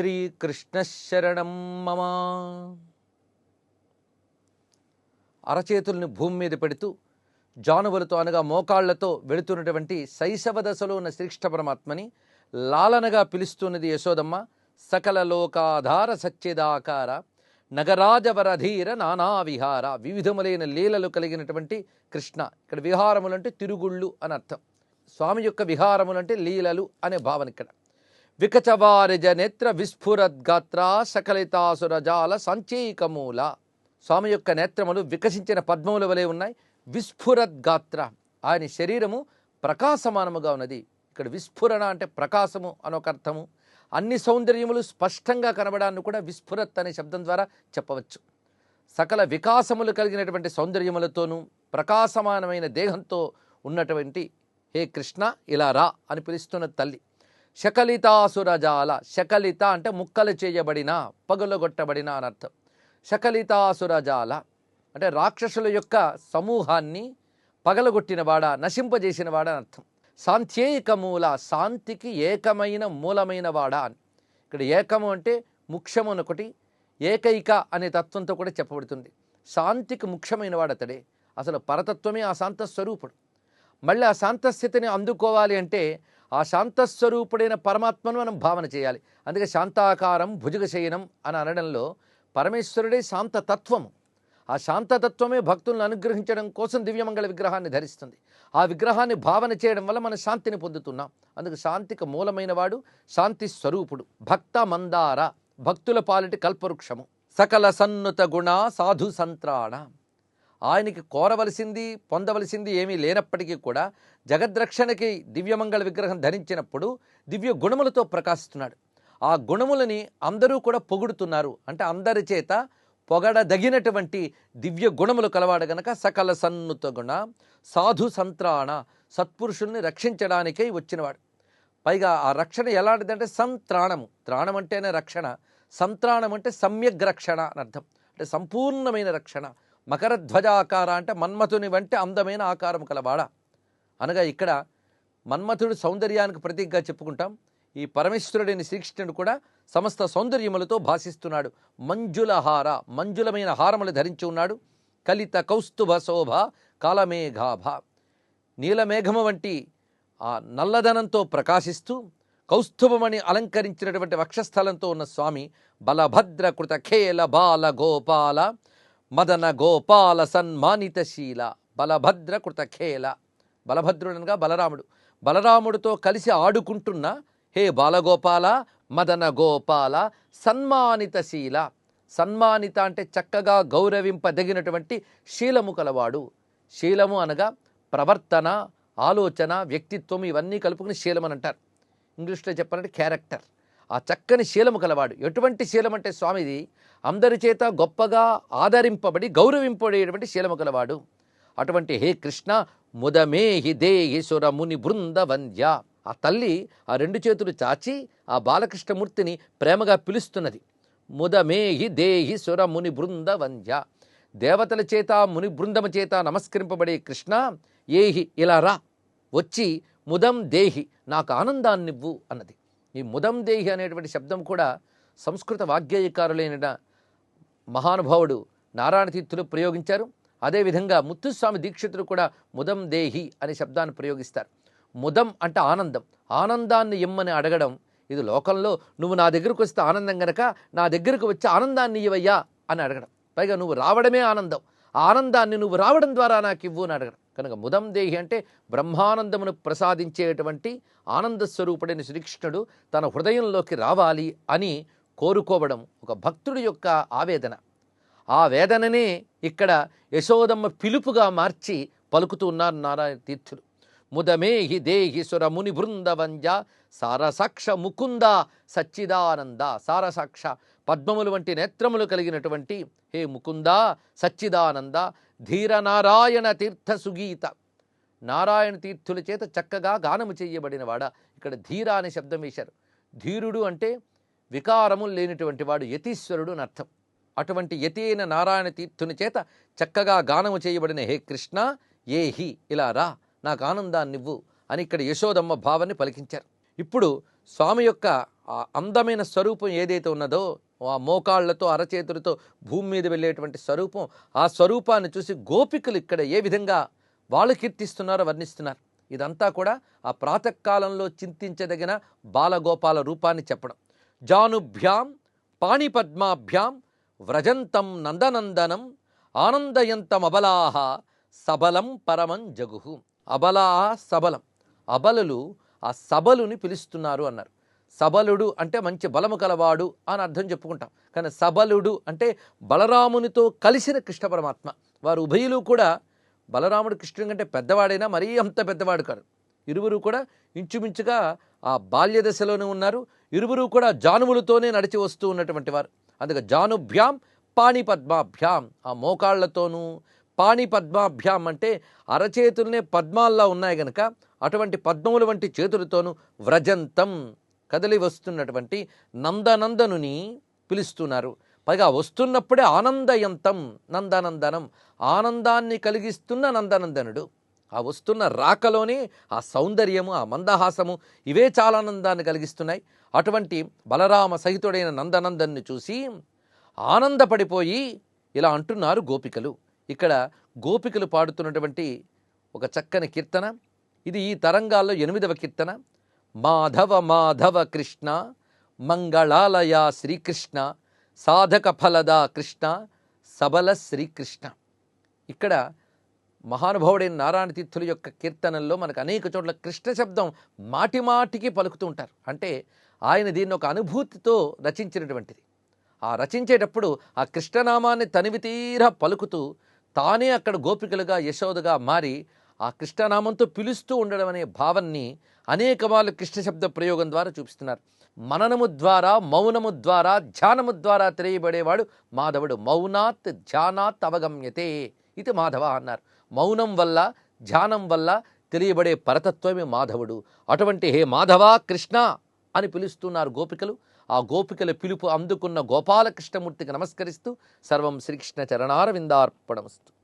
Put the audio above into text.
శ్రీకృష్ణశరణం మమ. అరచేతుల్ని భూమి మీద పెడుతూ జానువులతో అనగా మోకాళ్ళతో వెళుతున్నటువంటి శైశవ దశలో ఉన్న శ్రీకృష్ణ పరమాత్మని లాలనగా పిలుస్తున్నది యశోదమ్మ సకల లోకాధార సచ్చేదాకార నగరాజవరధీర నానా విహార వివిధములైన లీలలు కలిగినటువంటి కృష్ణ. ఇక్కడ విహారములంటే తిరుగుళ్ళు అని అర్థం. స్వామి యొక్క విహారములంటే లీలలు అనే భావన ఇక్కడ. వికచవారిజ నేత్ర విస్ఫురద్గాత్ర సకలితాసురజాల సంచీకమూల స్వామి యొక్క నేత్రములు వికసించిన పద్మముల వలె ఉన్నాయి. విస్ఫురద్గాత్ర ఆయన శరీరము ప్రకాశమానముగా ఉన్నది. ఇక్కడ విస్ఫురణ అంటే ప్రకాశము అనొక అర్థము. అన్ని సౌందర్యములు స్పష్టంగా కనబడాన్ని కూడా విస్ఫురత్ అనే శబ్దం ద్వారా చెప్పవచ్చు. సకల వికాసములు కలిగినటువంటి సౌందర్యములతోనూ ప్రకాశమానమైన దేహంతో ఉన్నటువంటి హే కృష్ణ ఇలా రా అని పిలుస్తున్న తల్లి. శకలితాసురజాల. శకలిత అంటే ముక్కలు చేయబడిన పగులగొట్టబడిన అని అర్థం. శకలితాసురజాల అంటే రాక్షసుల యొక్క సమూహాన్ని పగలగొట్టినవాడ నశింపజేసినవాడ అని అర్థం. శాంత్యేక మూల శాంతికి ఏకమైన మూలమైన వాడ అని. ఇక్కడ ఏకము అంటే ముఖ్యము ఒకటి ఏకైక అనే తత్వంతో కూడా చెప్పబడుతుంది. శాంతికి ముఖ్యమైన వాడతడే అసలు పరతత్వమే ఆ శాంత స్వరూపుడు మళ్ళీ ఆ శాంతస్థితిని అందుకోవాలి అంటే ఆ శాంతస్వరూపుడైన పరమాత్మను మనం భావన చేయాలి. అందుకే శాంతాకారం భుజగశయనం అని అనడంలో పరమేశ్వరుడే శాంతతత్వము. ఆ శాంతతత్వమే భక్తులను అనుగ్రహించడం కోసం దివ్యమంగళ విగ్రహాన్ని ధరిస్తుంది. ఆ విగ్రహాన్ని భావన చేయడం వల్ల మనం శాంతిని పొందుతున్నాం. అందుకు శాంతికి మూలమైన వాడు శాంతి స్వరూపుడు భక్త మందార భక్తుల పాలిటి కల్పవృక్షము. సకల సన్నుత గుణ సాధు సంత్రాణ. ఆయనకి కోరవలసింది పొందవలసింది ఏమీ లేనప్పటికీ కూడా జగద్రక్షణకి దివ్యమంగళ విగ్రహం ధరించినప్పుడు దివ్య గుణములతో ప్రకాశిస్తున్నాడు. ఆ గుణములని అందరూ కూడా పొగుడుతున్నారు. అంటే అందరి చేత పొగడదగినటువంటి దివ్య గుణములు కలవాడు గనక సకల సన్నుత గుణ సాధు సంత్రాణ సత్పురుషుల్ని రక్షించడానికై వచ్చినవాడు. పైగా ఆ రక్షణ ఎలాంటిదంటే సంత్రాణము. త్రాణం అంటేనే రక్షణ సంత్రాణం అంటే సమ్యగ్ రక్షణ అని అర్థం. అంటే సంపూర్ణమైన రక్షణ. మకరధ్వజాకార అంటే మన్మథుని వంటి అందమైన ఆకారం కలవాడ. అనగా ఇక్కడ మన్మథుడు సౌందర్యానికి ప్రతీకగా చెప్పుకుంటాం. ఈ పరమేశ్వరుడైన శ్రీకృష్ణుడు కూడా సమస్త సౌందర్యములతో భాషిస్తున్నాడు. మంజులహార మంజులమైన హారములు ధరించి ఉన్నాడు. కలిత కౌస్తుభ శోభ కాలమేఘాభ. నీలమేఘము వంటి ఆ నల్లదనంతో ప్రకాశిస్తూ కౌస్తుభమని అలంకరించినటువంటి వక్షస్థలంతో ఉన్న స్వామి బలభద్ర కృత ఖేల బాల గోపాల మదన గోపాల సన్మానితశీల బలభద్ర కృత ఖేల బలభద్రుడనగా బలరాముడు బలరాముడితో కలిసి ఆడుకుంటున్న హే బాలగోపాల మదన గోపాల సన్మానితశీల సన్మానిత అంటే చక్కగా గౌరవింపదగినటువంటి శీలము కలవాడు శీలము అనగా ప్రవర్తన ఆలోచన వ్యక్తిత్వం ఇవన్నీ కలుపుకుని శీలం అని అంటారు ఇంగ్లీష్లో చెప్పాలంటే క్యారెక్టర్ ఆ చక్కని శీలము కలవాడు. ఎటువంటి శీలం అంటే స్వామిది అందరి చేత గొప్పగా ఆదరింపబడి గౌరవింపబడేటువంటి శీలము కలవాడు. అటువంటి హే కృష్ణ ముదమేహి దేహి సురముని బృంద వంద్య ఆ తల్లి ఆ రెండు చేతులు చాచి ఆ బాలకృష్ణమూర్తిని ప్రేమగా పిలుస్తున్నది. ముదమేహి దేహి సుర ముని బృంద వంద్య దేవతల చేత ముని బృందము చేత నమస్కరింపబడే కృష్ణ ఏహి ఇలా రా వచ్చి ముదం దేహి నాకు ఆనందాన్నివ్వు అన్నది. ఈ ముదం దేహి అనేటువంటి శబ్దం కూడా సంస్కృత వాగ్గేయకారులైన మహానుభావుడు నారాయణ తీర్థులు ప్రయోగించారు అదేవిధంగా ముత్తుస్వామి దీక్షితులు కూడా ముదం దేహి అనే శబ్దాన్ని ప్రయోగిస్తారు. ముదం అంటే ఆనందం. ఆనందాన్ని ఇమ్మని అడగడం ఇది లోకంలో నువ్వు నా దగ్గరకు వస్తే ఆనందం గనక నా దగ్గరకు వచ్చి ఆనందాన్ని ఇవ్వయ్యా అని అడగడం. పైగా నువ్వు రావడమే ఆనందం. ఆనందాన్ని నువ్వు రావడం ద్వారా నాకు ఇవ్వు అని అడగడం. కనుక ముదం దేహి అంటే బ్రహ్మానందమును ప్రసాదించేటువంటి ఆనంద స్వరూపుడైన శ్రీకృష్ణుడు తన హృదయంలోకి రావాలి అని కోరుకోవడం ఒక భక్తుడి యొక్క ఆవేదన. ఆ వేదననే ఇక్కడ యశోదమ్మ పిలుపుగా మార్చి పలుకుతూ ఉన్నారు నారాయణ తీర్థులు. ముదమేహి దేహి సుర ముని బృందవంజ సారసాక్ష ముకుంద సచ్చిదానంద. సారసాక్ష పద్మములు వంటి నేత్రములు కలిగినటువంటి హే ముకుంద సచ్చిదానంద ధీర నారాయణ తీర్థ సుగీత నారాయణ తీర్థుల చేత చక్కగా గానము చేయబడినవాడ. ఇక్కడ ధీర అనే శబ్దం వేశారు. ధీరుడు అంటే వికారములు లేనిటువంటి వాడు యతీశ్వరుడు అని అర్థం. అటువంటి యతి అయిన నారాయణ తీర్థుని చేత చక్కగా గానము చేయబడిన హే కృష్ణ ఏ హి ఇలా రా నాకు ఆనందాన్నివ్వు అని ఇక్కడ యశోదమ్మ భావాన్ని పలికించారు. ఇప్పుడు స్వామి యొక్క ఆ అందమైన స్వరూపం ఏదైతే ఉన్నదో ఆ మోకాళ్ళతో అరచేతులతో భూమి మీద వెళ్ళేటువంటి స్వరూపం. ఆ స్వరూపాన్ని చూసి గోపికలు ఇక్కడ ఏ విధంగా వాళ్ళు కీర్తిస్తున్నారో వర్ణిస్తున్నారు. ఇదంతా కూడా ఆ ప్రాతకాలంలో చింతించదగిన బాలగోపాల రూపాన్ని చెప్పడం. జానుభ్యాం పాణిపద్మాభ్యాం వ్రజంతం నందనందనం ఆనందయంతం అబలాహ సబలం పరమం జగుహు. అబలాహ సబలం. అబలులు ఆ సబలుని పిలుస్తున్నారు అన్నారు. సబలుడు అంటే మంచి బలము కలవాడు అని అర్థం చెప్పుకుంటాం. కానీ సబలుడు అంటే బలరామునితో కలిసిన కృష్ణ పరమాత్మ. వారు ఉభయులు కూడా బలరాముడు కృష్ణుని కంటే పెద్దవాడైనా మరీ అంత పెద్దవాడు కాదు ఇరువురు కూడా ఇంచుమించుగా ఆ బాల్య దశలోనే ఉన్నారు. ఇరువురు కూడా జానువులతోనే నడిచి వస్తూ ఉన్నటువంటి వారు. అందుకే జానుభ్యాం పాణి పద్మాభ్యాం ఆ మోకాళ్ళతోనూ పాణి పద్మాభ్యాం అంటే అరచేతులనే పద్మాల్లా ఉన్నాయి గనక అటువంటి పద్మముల వంటి చేతులతోనూ వ్రజంతం కదలి వస్తున్నటువంటి నందనందనుని పిలుస్తున్నారు. పైగా వస్తున్నప్పుడే ఆనందయంతం నందనందనం ఆనందాన్ని కలిగిస్తున్న నందనందనుడు. ఆ వస్తున్న రాకలోనే ఆ సౌందర్యము ఆ మందహాసము ఇవే చాలా ఆనందాన్ని కలిగిస్తున్నాయి. అటువంటి బలరామ సహితుడైన నందనందన్ని చూసి ఆనందపడిపోయి ఇలా అంటున్నారు గోపికలు. ఇక్కడ గోపికలు పాడుతున్నటువంటి ఒక చక్కని కీర్తన. ఇది ఈ తరంగాల్లో ఎనిమిదవ కీర్తన. మాధవ మాధవ కృష్ణ మంగళాలయ శ్రీకృష్ణ సాధక ఫలదా కృష్ణ సబల శ్రీకృష్ణ. ఇక్కడ మహానుభావుడైన నారాయణ తీర్థుల యొక్క కీర్తనల్లో మనకు అనేక చోట్ల కృష్ణ శబ్దం మాటి మాటికి పలుకుతూ ఉంటారు. అంటే ఆయన దీన్ని ఒక అనుభూతితో రచించినటువంటిది. ఆ రచించేటప్పుడు ఆ కృష్ణనామాన్ని తనివితీరా పలుకుతూ తానే అక్కడ గోపికలుగా యశోదగా మారి ఆ కృష్ణనామంతో పిలుస్తూ ఉండడం అనే భావాన్ని అనేక వాళ్ళు కృష్ణ శబ్ద ప్రయోగం ద్వారా చూపిస్తున్నారు. మననము ద్వారా మౌనము ద్వారా ధ్యానము ద్వారా తెలియబడేవాడు మాధవుడు. మౌనాత్ ధ్యానాత్ అవగమ్యతే ఇది మాధవ అన్నారు. మౌనం వల్ల ధ్యానం వల్ల తెలియబడే పరతత్వమే మాధవుడు. అటువంటి హే మాధవ కృష్ణ అని పిలుస్తున్నారు గోపికలు. ఆ గోపికల పిలుపు అందుకున్న గోపాలకృష్ణమూర్తికి నమస్కరిస్తూ సర్వం శ్రీకృష్ణ చరణారవిందార్పణమస్తు.